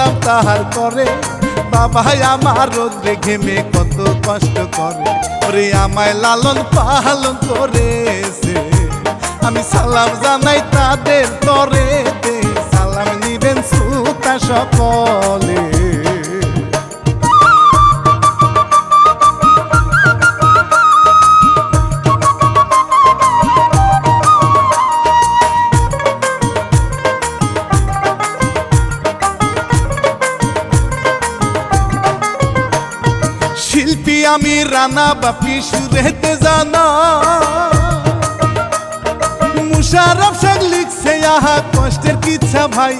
সালাম তাহার করে। বাবা আমার রোদ্রে ঘেমে কত কষ্ট করে। ওরে আমায় লালন পালন করে আমি সালাম জানাই তাদের তরে সালাম নিবেন সুতা সকলে। আমি রানা বাপি সুরেতে জানা। মুশারফ শেখ লিখছে, আহা, কষ্টের কিচ্ছা ভাই।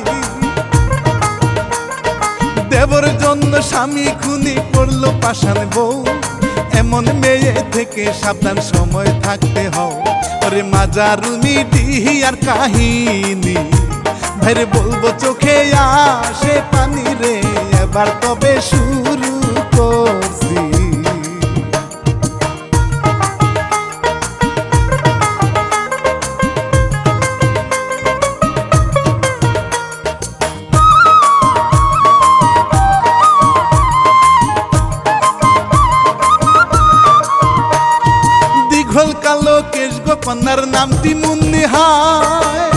দেবর জন্য স্বামী খুনি করল পাশান বউ। এমন মেয়ে থেকে সাবধান সময় থাকতে হও। ওরে মাজারুমি ডিহি আর কাহিনী। ভাইরে বলব, চোখে আসে পানি রে, এবার তবে শুরু করছি নামটি মুন্নি হায়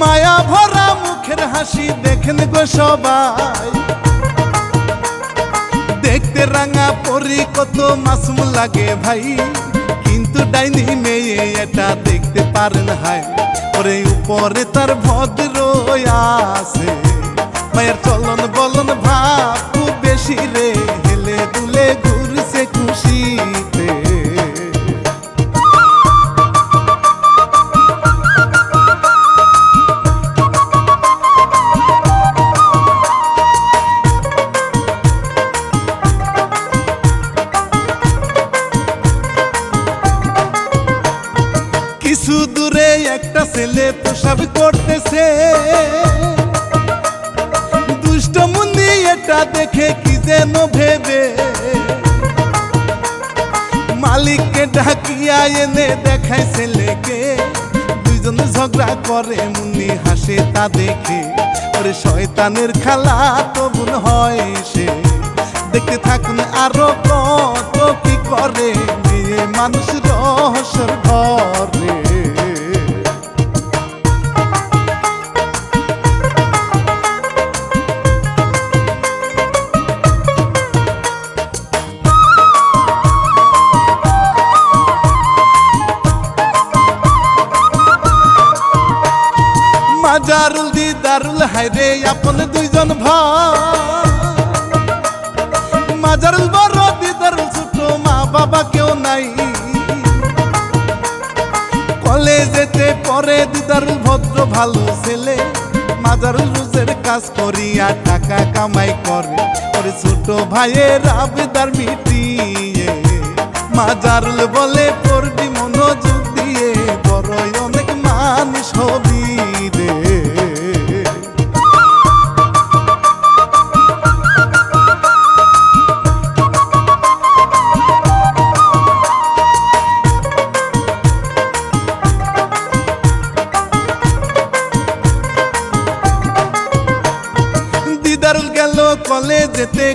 মায়া ভরা মুখের হাসি দেখেন গো সবাই। দেখতে রাঙা পরি কত মাসুম লাগে ভাই। কিন্তু ডাইনি মেয়ে এটা দেখতে পারেন হায় ওরে উপরে তার ভদ্র আছে। মায়ের চলন বলন ভাব খুব বেশি রে। হেলে দুলে ঘুরছে খুশিতে প্রসাব করতেছে। দুষ্ট মুন্নি এটা দেখে কি যেন ভেবে। মালিককে ডাকিয়া এনে দেখায় ছেলেকে। দুইজন ঝগড়া করে মুন্নি হাসে তা দেখে। ওরে শয়তানের খেলা তো বোন হয় সে। দেখতে থাকুন আরও কত কি করে। মানুষ রহস্যর ঘরে। হায়রে আপন দুইজন ভাই। বড় দিদারুল ছোট মা বাবা কেউ নাই। কলেজেতে পরে দিদারুল ভদ্র ভালো ছেলে। মাজারুল রোজের কাজ করিয়া টাকা কামাই করে। ওরে ছোট ভাইয়ের আবেদার মিটিয়ে। মাজারুল বলে পড়বি মনোযোগ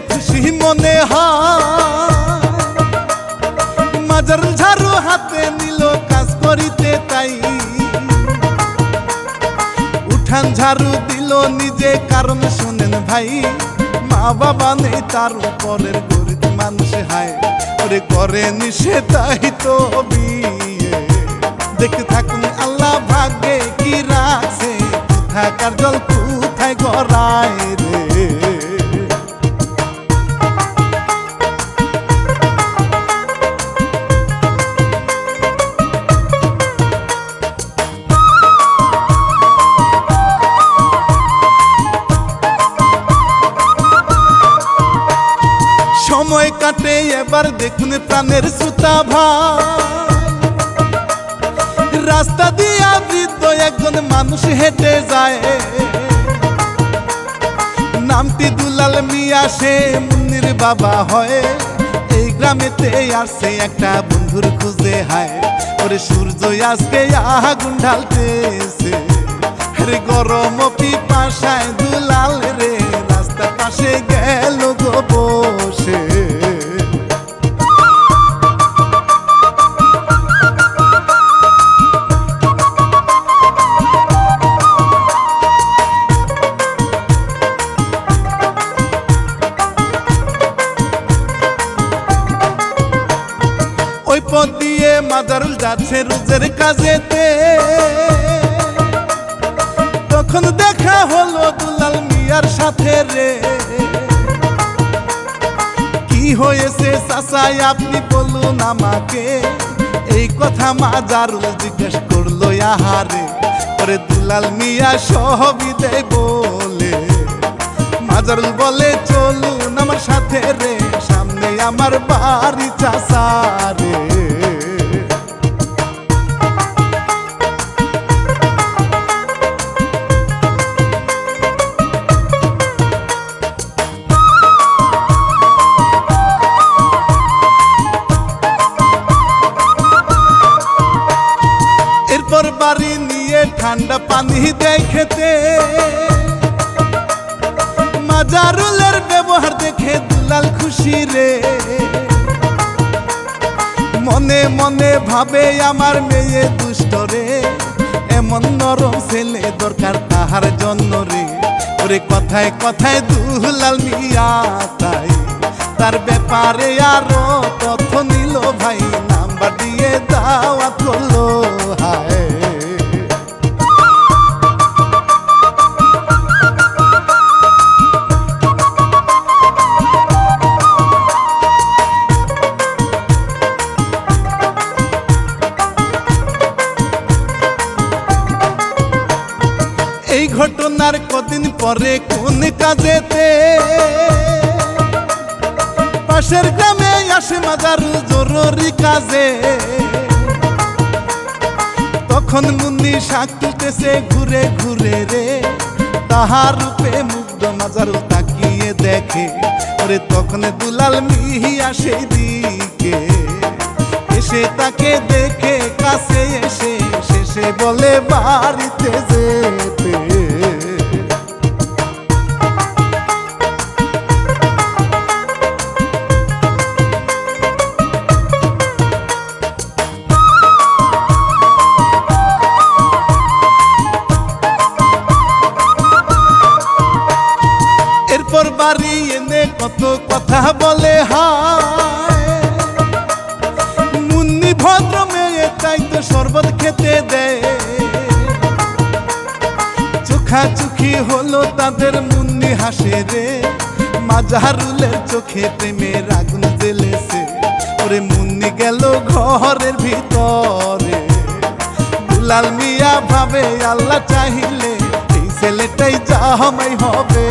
খুশি মনে মাজারুল ঝাড়ু হাতে নিল, কাজ করিতে তাই। উঠান ঝাড়ু দিল নিজে, কারণ শুনেন ভাই, মা বাবা নেই তার উপরের গরিব মানুষ হায়। ওরে করে নিষে তাই তো বিয়ে। দেখতে থাকুন আল্লাহ ভাগ্যে কি রাখছে, কোথাকার জল, কোথায় গড়ায়। এবার দেখুন প্রাণের সুতা ভাই রাস্তা দিয়া বৃদ্ধ একজন মানুষ হেঁটে যায়। নামটি দুলাল মিয়া, সে মুন্নির বাবা হয়। এই গ্রামেতে আসছে একটা বন্ধুর খুঁজে হায়। ওরে সূর্য আজকে আগুন ঢালতেছে। রে গরম পিপাসায় দুলাল রে, রাস্তার পাশে আমাকে এই কথা মাজারুল জিজ্ঞেস করল, আহারে পরে দুলাল মিয়া সহবি বলে। মাজারুল বলে, চলুন আমার সাথে রে, সামনে আমার বাড়ি চাষা রে। ভাবে আমার মেয়ে দুষ্ট রে। এমন নরম ছেলে দরকার তাহার জন্য রে। ওরে কথায় কথায় দুহলাল মিয়া তাই। তার ব্যাপারে আরও তথ্য নিল ভাই, নাম্বার দিয়ে দাওয়াত করল কাজেতে পাশের গ্রামে আসে মাজার জরুরি কাজে। তখন মুন্নি শাক তুলতেছে ঘুরে ঘুরে রে। তাহার রূপে মুগ্ধ মাজার তাকিয়ে দেখে। ওরে তখন দুলাল মিহিয়া সেই দিকে এসে তাকে দেখে, কাছে এসে শেষে বলে, বাড়িতে যেতে। শরবত খেতে দেয় চোখা চোখি হলো তাদের মুন্নি হাসে রে। মাজারুলের চোখে প্রেমের আগুন জ্বেলেছে। ওরে মুন্নি গেল ঘরের ভিতরে। দুলাল মিয়া ভাবে আল্লাহ চাহিলে, এই ছেলেটাই জামাই হবে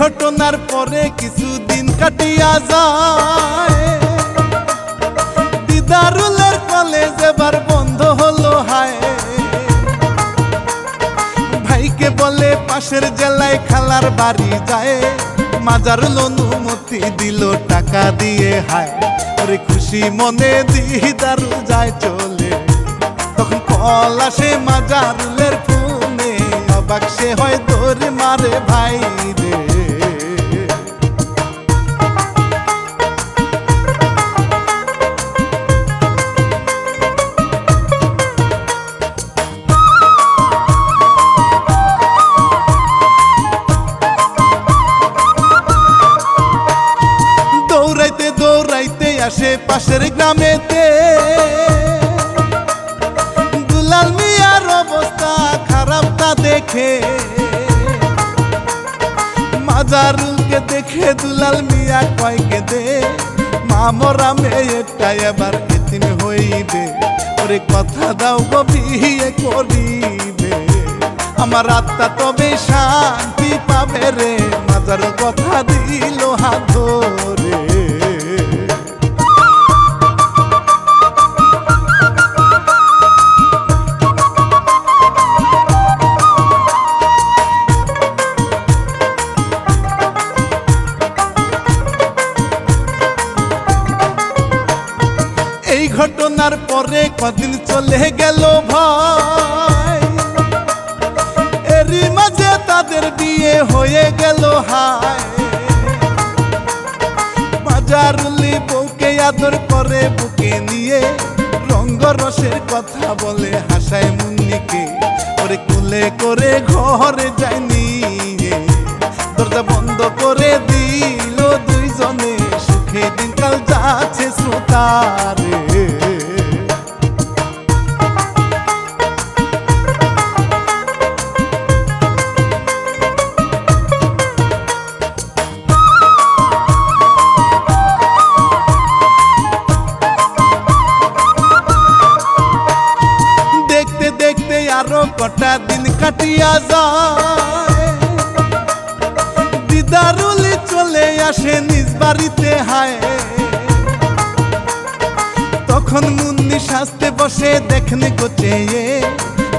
ঘটনার পরে কিছুদিন কাটিয়া যায়। দিদারুলের কলেজ এবার বন্ধ হলো হায়। ভাইকে বলে পাশের জেলায় খালার বাড়ি যায়। মাজারুল অনুমতি দিল টাকা দিয়ে হায়। ওরে খুশি মনে দিদারু যায় চলে। তখন কল আসে মাজারুলের ফোনে। অবাক সে হয় তোর মারে ভাই পাশের গ্রামেতে। দুলাল মিয়ার অবস্থা খারাপ তা দেখে। মাজারুলকে দেখে দুলাল মিয়া কয়কে দে মামরা মেয়েটা এবার এতিম হইবে। ওরে কথা দাও বিয়ে করিবে। আমার আত্মা তবে শান্তি পাবে রে। মাজার কথা দিল হাত কদিন চলে গেল ভাই। এরই মাঝে তাদের বিয়ে হয়ে গেল হায় বাজারুলি বউকে আদর করে, বুকে নিয়ে রঙ্গরসের কথা বলে, হাসায় মুন্নিকে। ওরে কুলে করে ঘরে যায়নি দরজা বন্ধ করে দিল দুইজনে। সুখে দিনকাল যাচ্ছে শ্রোতারে যায়। দিদারুলি চলে আসে নিজ বাড়িতে হায়। তখন মুন্নি বসে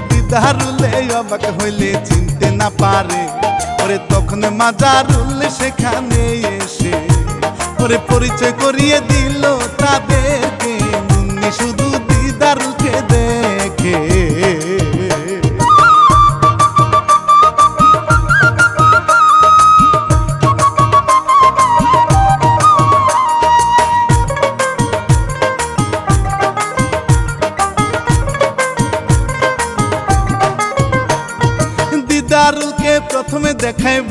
দিদারুলে অবাক হইলে চিনতে না পারে। ওরে তখন মাজারুল সেখানে এসে। ওরে পরিচয় করিয়ে দিল তাদেরকে। মুন্নি শুধু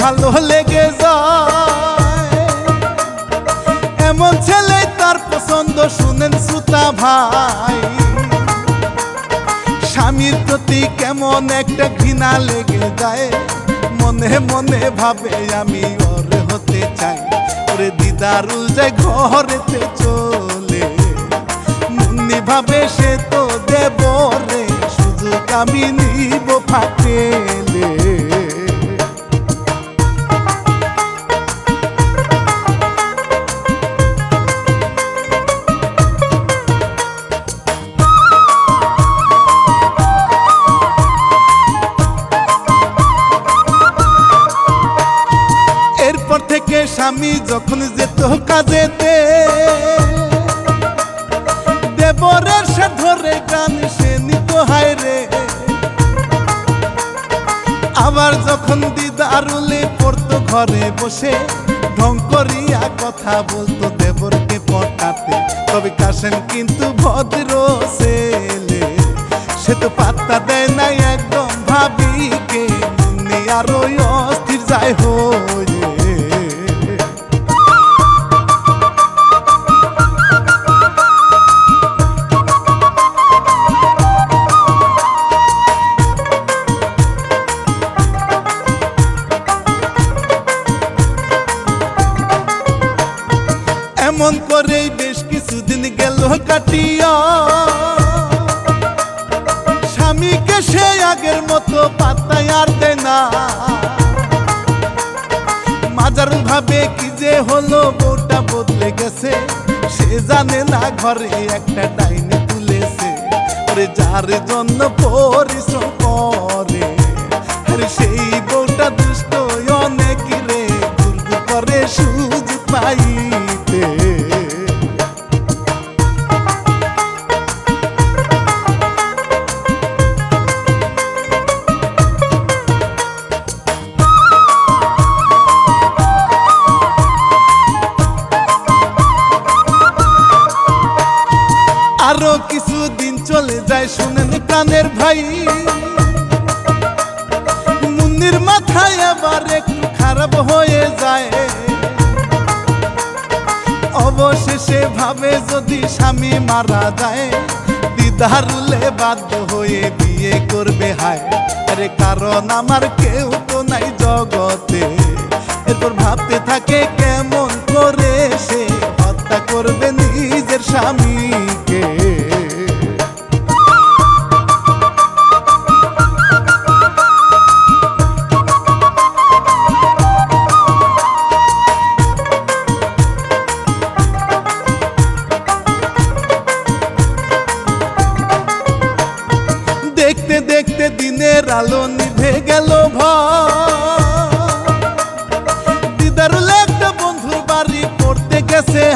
ভালো লেগে যায়। এমন ছেলে তার পছন্দ শুনেন সুতা ভাই। স্বামীর প্রতি কেমন একটা ঘৃণা লেগে যায়। মনে মনে ভাবে আমি ওর হতে চাই। ওরে দিদারুল যে ঘরেতে চলে। মুন্নি ভাবে সে তো দেব রে সুযোগ আমি নিব ফাটেলে আবার দারুলে পড়তো ঘরে বসে। ঢং করিয়া কথা বলতো দেবরকে পটাতে। তবে কাশেম কিন্তু ভদ্র ছেলে। সে তো পাত্তা দেয় না একদম ভাবিকে। মুন্নি আরও অস্থির যায় হয়ে আগের মতো পাত্তায় আর দেয় না। মাজার ভাবে কি যে হলো, বউটা বদলে গেছে। সে জানে না ঘরে একটা ডাইনি তুলেছে। যার জন্য পরিশ্রম চলে যায় শুনেন প্রাণের ভাই। মুন্নির মাথায় আবার একটু খারাপ হয়ে যায়। অবশেষে ভাবে যদি স্বামী মারা যায় দিদারুলে বাধ্য হয়ে বিয়ে করবে হায়। আরে কারণ আমার কেউ তো নাই জগতে। এরপর ভাবতে থাকে কেমন করে সে হত্যা করবে নিজের স্বামীকে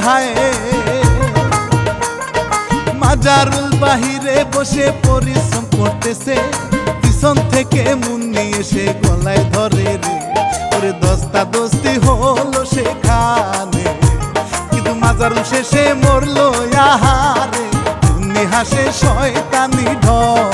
হায়। মাজারুল বাহিরে বসে পরিশ্রম করতেছে। পিছন থেকে মুন্নি সে গলায় ধরে রে। করে দস্তা দস্তি হলো সেখানে। কিন্তু মাজারুল শেষে মরলো আহারে। মুন্নি হাসে শয়তানি ঢল।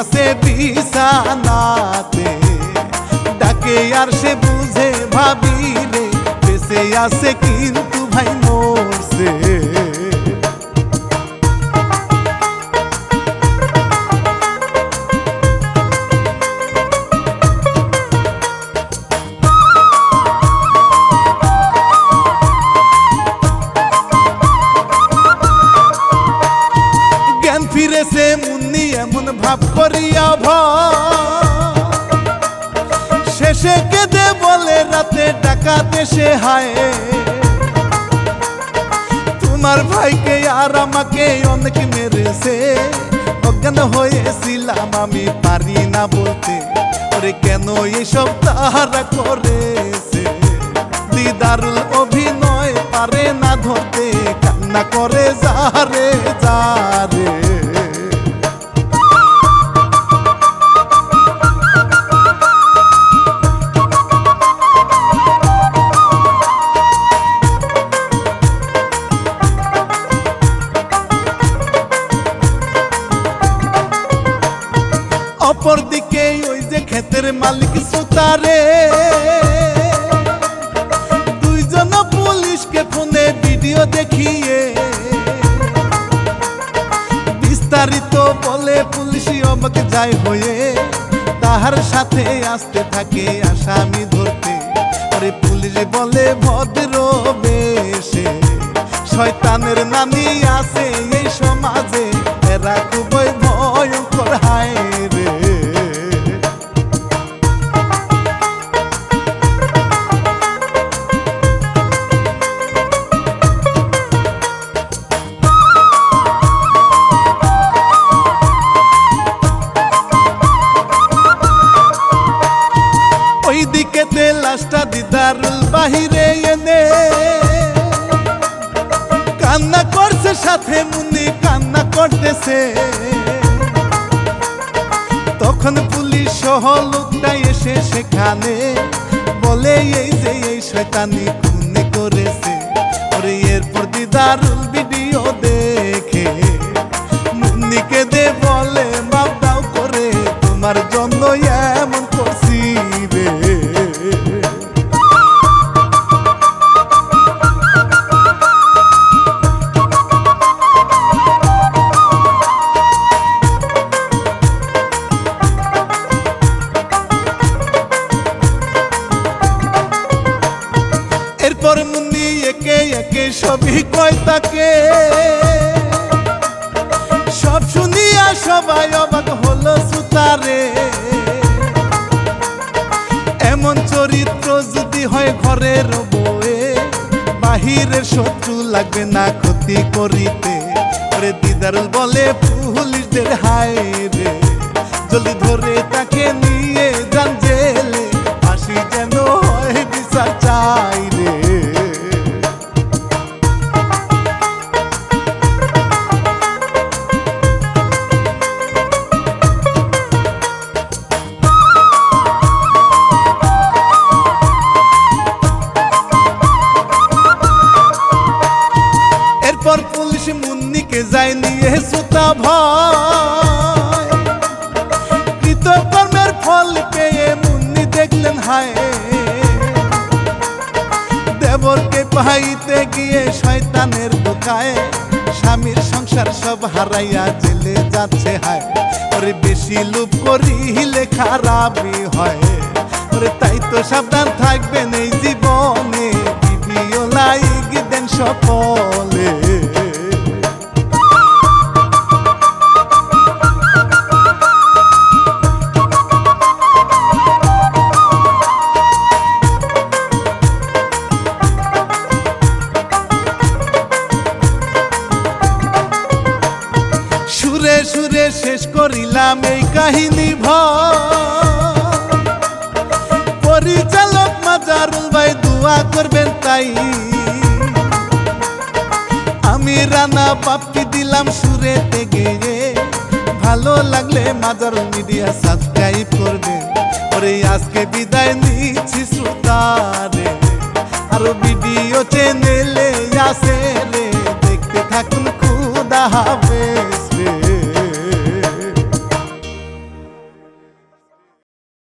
আছে বিছানাতে। ডাকে আর সে বুঝে ভাবিলে বেঁচে আছে কিন্তু ডাকা দেশে হায়। তোমার ভাইকে আর আমাকে অনেক মেরেছে। অজ্ঞান হয়েছিলাম আমি, পারি না বলতে। ওরে কেন এসব তাহারা করেছে? দিদারুল অভিনয় পারে না ধরতে, কান্না করে যারে যারে। তাহার সাথে আসতে থাকে আসামি ধরতে। আরে পুলিশ বলে, ভদ্র বেশে, শয়তানের নানি আছে এই সমাজে। এরা খুবই ভয়ঙ্কর, হায়। করতেছে তখন পুলিশ সহ লোকটা এসে সেখানে বলে, এই যে এই শয়তানি খুনে করেছে। ওরে, এরপর দিদারুল ভিডিও দেখে বাহিরের শত্রু লাগবে না ক্ষতি করিতে। ওরে দিদারুল বলে পুলিশদের হায় রে। জলদি ধর হয় কৃতকর্মের ফল পেয়ে মুন্নি দেখলেন হায়। দেবরকে পাইতে গিয়ে শয়তানের দোকায় স্বামীর সংসার সব হারাইয়া জেলে যাচ্ছে হায়। ওরে বেশি লোভ করিলে খারাপই হয়। ওরে তাই তো সাবধান থাকবেন এই জীবনে। ভিডিও লাইক দেন সকলে। এই কাহিনী ভর। পরিচালক মাজারুল ভাই দোয়া করবেন তাই। আমি রানা বাপকে দিলাম সুরেতে গিয়ে ভালো লাগলে মাজারুল মিডিয়া সাবস্ক্রাইব করবেন ওরে আজকে বিদায় নিচ্ছি শ্রোতারে। আরও ভিডিও চ্যানেলে আসে রে। দেখতে থাকুন, খুদা হাফেজ।